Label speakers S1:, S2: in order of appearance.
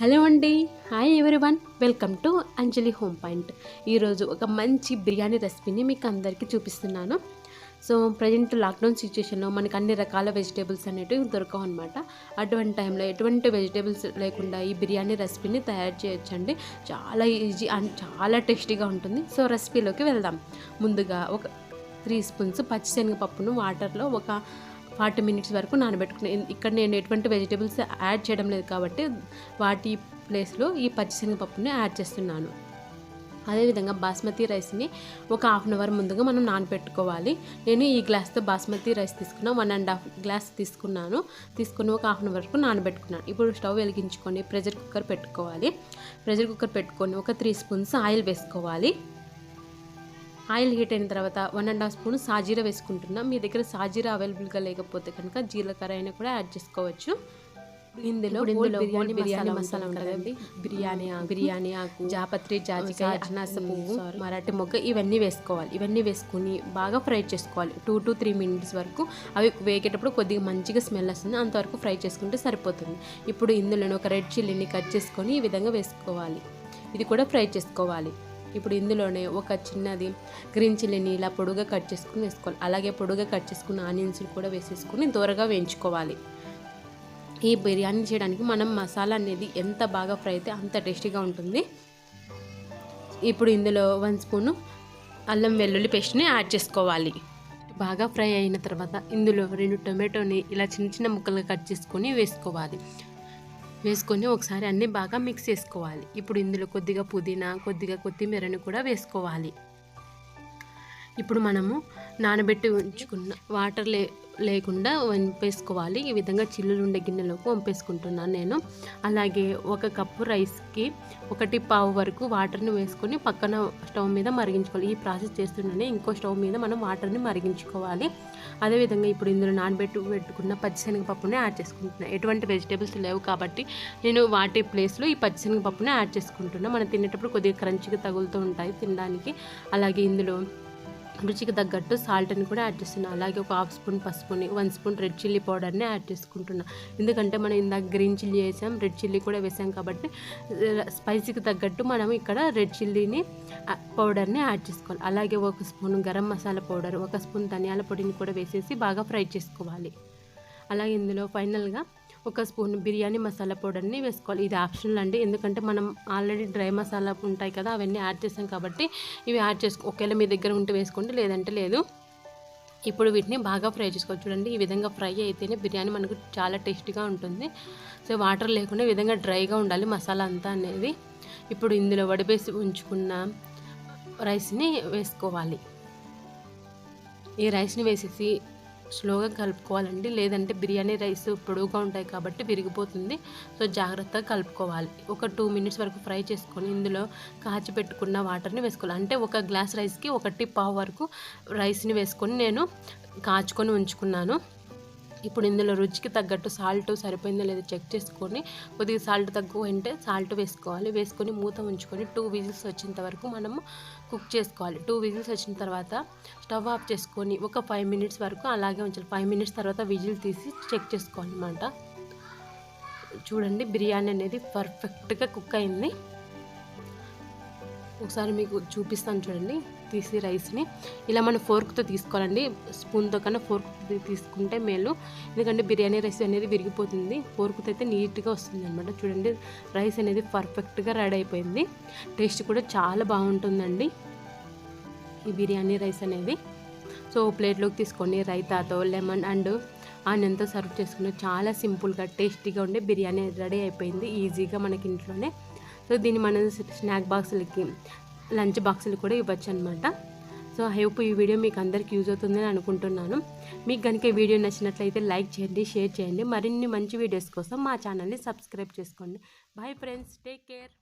S1: Hello అండి. Hi one welcome to Anjali home point. ఈరోజు ఒక మంచి బిర్యానీ రెసిపీని మీకు అందరికీ చూపిస్తున్నాను. సో ప్రజెంట్ లాక్డౌన్ సిచ్యువేషన్లో మనకి అన్ని రకాల వెజిటేబుల్స్ అనేటివి దొరకవు అనమాట అటువంటి టైంలో ఎటువంటి వెజిటేబుల్స్ లేకుండా ఈ బిర్యానీ రెసిపీని తయారు చేయొచ్చండి. చాలా ఈజీ అండ్ చాలా టేస్టీగా ఉంటుంది. సో రెసిపీలోకి వెళ్దాం. ముందుగా ఒక త్రీ స్పూన్స్ పచ్చిశనగపప్పును వాటర్లో ఒక ఫార్టీ మినిట్స్ వరకు నానబెట్టుకునే. ఇక్కడ నేను ఎటువంటి వెజిటేబుల్స్ యాడ్ చేయడం లేదు కాబట్టి వాటి ప్లేస్లో ఈ పచ్చిశనగపప్పుని యాడ్ చేస్తున్నాను. అదేవిధంగా బాస్మతి రైస్ని ఒక హాఫ్ అన్ అవర్ ముందుగా మనం నానబెట్టుకోవాలి. నేను ఈ గ్లాస్తో బాస్మతి రైస్ తీసుకున్నా వన్ అండ్ హాఫ్ గ్లాస్ తీసుకున్నాను. తీసుకుని ఒక హాఫ్ అన్ అవర్ వరకు నానబెట్టుకున్నాను. ఇప్పుడు స్టవ్ వెలిగించుకొని ప్రెషర్ కుక్కర్ పెట్టుకోవాలి. ప్రెషర్ కుక్కర్ పెట్టుకొని ఒక త్రీ స్పూన్స్ ఆయిల్ వేసుకోవాలి. ఆయిల్ హీట్ అయిన తర్వాత వన్ అండ్ హాఫ్ స్పూన్ సాజీరా వేసుకుంటున్నా. మీ దగ్గర సాజీరా అవైలబుల్గా లేకపోతే కనుక జీలకర్ర అయినా కూడా యాడ్ చేసుకోవచ్చు. ఇందులో ఇందులో బిర్యానీ బిర్యానీ మసాలా ఉంటుందండి బిర్యానీ బిర్యానీ ఆకు జాపత్రి జాజికాయ అనాస పువ్వు మరాఠీ మొగ్గ ఇవన్నీ వేసుకోవాలి. ఇవన్నీ వేసుకుని బాగా ఫ్రై చేసుకోవాలి. టూ టు త్రీ మినిట్స్ వరకు అవి వేగేటప్పుడు కొద్దిగా మంచిగా స్మెల్ వస్తుంది. అంతవరకు ఫ్రై చేసుకుంటే సరిపోతుంది. ఇప్పుడు ఇందులో ఒక రెడ్ చిల్లీని కట్ చేసుకొని ఈ విధంగా వేసుకోవాలి. ఇది కూడా ఫ్రై చేసుకోవాలి. ఇప్పుడు ఇందులోనే ఒక చిన్నది గ్రీన్ చిల్లీని ఇలా పొడుగా కట్ చేసుకుని వేసుకోవాలి. అలాగే పొడుగా కట్ చేసుకున్న ఆనియన్స్ కూడా వేసేసుకుని దూరగా వేయించుకోవాలి. ఈ బిర్యానీ చేయడానికి మనం మసాలా అనేది ఎంత బాగా ఫ్రై అయితే అంత టేస్టీగా ఉంటుంది. ఇప్పుడు ఇందులో వన్ స్పూను అల్లం వెల్లుల్లి పేస్ట్ని యాడ్ చేసుకోవాలి. బాగా ఫ్రై అయిన తర్వాత ఇందులో రెండు టొమాటోని ఇలా చిన్న చిన్న ముక్కలుగా కట్ చేసుకొని వేసుకోవాలి. వేసుకొని ఒకసారి అన్నీ బాగా మిక్స్ చేసుకోవాలి. ఇప్పుడు ఇందులో కొద్దిగా పుదీనా కొద్దిగా కొత్తిమీరని కూడా వేసుకోవాలి. ఇప్పుడు మనము నానబెట్టి ఉంచుకున్న వాటర్ లే లేకుండా వంపేసుకోవాలి. ఈ విధంగా చిల్లులు ఉండే గిన్నెలోకి వంపేసుకుంటున్నాను నేను. అలాగే ఒక కప్పు రైస్కి ఒకటి పావు వరకు వాటర్ని వేసుకొని పక్కన స్టవ్ మీద మరిగించుకోవాలి. ఈ ప్రాసెస్ చేస్తుండేనే ఇంకో స్టవ్ మీద మనం వాటర్ని మరిగించుకోవాలి. అదేవిధంగా ఇప్పుడు ఇందులో నానబెట్టు పెట్టుకున్న పచ్చిశనగపప్పునే యాడ్ చేసుకుంటున్నాను ఎటువంటి వెజిటేబుల్స్ లేవు కాబట్టి నేను వాటి ప్లేస్లో ఈ పచ్చిశనగపప్పునే యాడ్ చేసుకుంటున్నాను మనం తినేటప్పుడు కొద్దిగా క్రంచిగా తగులుతూ ఉంటాయి తినడానికి. అలాగే ఇందులో రుచికి తగ్గట్టు సాల్ట్ని కూడా యాడ్ చేస్తున్నాను అలాగే ఒక హాఫ్ స్పూన్ పసుపుని వన్ స్పూన్ రెడ్ చిల్లీ పౌడర్ని యాడ్ చేసుకుంటున్నా. ఎందుకంటే మనం ఇందాక గ్రీన్ చిల్లీ వేసాం రెడ్ చిల్లీ కూడా వేసాం కాబట్టి స్పైసీకి తగ్గట్టు మనం ఇక్కడ రెడ్ చిల్లీని పౌడర్ని యాడ్ చేసుకోవాలి. అలాగే ఒక స్పూన్ గరం మసాలా పౌడర్ ఒక స్పూన్ ధనియాల పొడిని కూడా వేసేసి బాగా ఫ్రై చేసుకోవాలి. అలాగే ఇందులో ఫైనల్గా ఒక స్పూన్ బిర్యానీ మసాలా పౌడర్ని వేసుకోవాలి. ఇది ఆప్షనల్ అండి. ఎందుకంటే మనం ఆల్రెడీ డ్రై మసాలా ఉంటాయి కదా అవన్నీ యాడ్ చేసాం కాబట్టి ఇవి యాడ్ చేసుకో ఒకవేళ మీ దగ్గర ఉంటే వేసుకోండి లేదంటే లేదు. ఇప్పుడు వీటిని బాగా ఫ్రై చేసుకోవచ్చు చూడండి ఈ విధంగా ఫ్రై అయితేనే బిర్యానీ మనకు చాలా టేస్టీగా ఉంటుంది. సో వాటర్ లేకుండా ఈ విధంగా డ్రైగా ఉండాలి మసాలా అంతా అనేది. ఇప్పుడు ఇందులో వడిపేసి ఉంచుకున్న రైస్ని వేసుకోవాలి. ఈ రైస్ని వేసేసి స్లోగా కలుపుకోవాలండి. లేదంటే బిర్యానీ రైస్ పొడవుగా ఉంటాయి కాబట్టి విరిగిపోతుంది. సో జాగ్రత్తగా కలుపుకోవాలి. ఒక టూ మినిట్స్ వరకు ఫ్రై చేసుకొని ఇందులో కాచి పెట్టుకున్న వాటర్ని వేసుకోవాలి. అంటే ఒక గ్లాస్ రైస్కి ఒకటి పావు వరకు రైస్ని వేసుకొని నేను కాచుకొని ఉంచుకున్నాను. ఇప్పుడు ఇందులో రుచికి తగ్గట్టు సాల్ట్ సరిపోయిందో లేదో చెక్ చేసుకొని కొద్దిగా సాల్ట్ తక్కువ అంటే సాల్ట్ వేసుకోవాలి. వేసుకొని మూత ఉంచుకొని టూ విజిల్స్ వచ్చేంత వరకు మనము కుక్ చేసుకోవాలి. టూ విజిల్స్ వచ్చిన తర్వాత స్టవ్ ఆఫ్ చేసుకొని ఒక ఫైవ్ మినిట్స్ వరకు అలాగే ఉంచాలి. ఫైవ్ మినిట్స్ తర్వాత విజిల్ తీసి చెక్ చేసుకోవాలన్నమాట. చూడండి బిర్యానీ అనేది పర్ఫెక్ట్గా కుక్ అయింది. ఒకసారి మీకు చూపిస్తాను చూడండి తీసి రైస్ని. ఇలా మనం ఫోర్క్తో తీసుకోవాలండి. స్పూన్తో కన్నా ఫోర్క్ తీసుకుంటే మేలు. ఎందుకంటే బిర్యానీ రైస్ అనేది విరిగిపోతుంది. ఫోర్క్తో అయితే నీట్గా వస్తుంది అనమాట చూడండి రైస్ అనేది పర్ఫెక్ట్గా రెడీ అయిపోయింది. టేస్ట్ కూడా చాలా బాగుంటుందండి. ఈ బిర్యానీ రైస్ అనేది. సో ప్లేట్లోకి తీసుకొని రైతాతో లెమన్ అండ్ ఆనియన్తో సర్వ్ చేసుకుని చాలా సింపుల్గా టేస్టీగా ఉండే బిర్యానీ రెడీ అయిపోయింది. ఈజీగా మనకి ఇంట్లోనే సో దీన్ని మనం స్నాక్ బాక్సులకి లంచ్ బాక్సులు కూడా ఇవ్వచ్చు అనమాట సో ఐ హోప్ ఈ వీడియో మీకు అందరికి యూజ్ అవుతుందని అనుకుంటున్నాను. మీకు కనుక ఈ వీడియో నచ్చినట్లయితే లైక్ చేయండి షేర్ చేయండి. మరిన్ని మంచి వీడియోస్ కోసం మా ఛానల్ని సబ్స్క్రైబ్ చేసుకోండి. Bye friends take care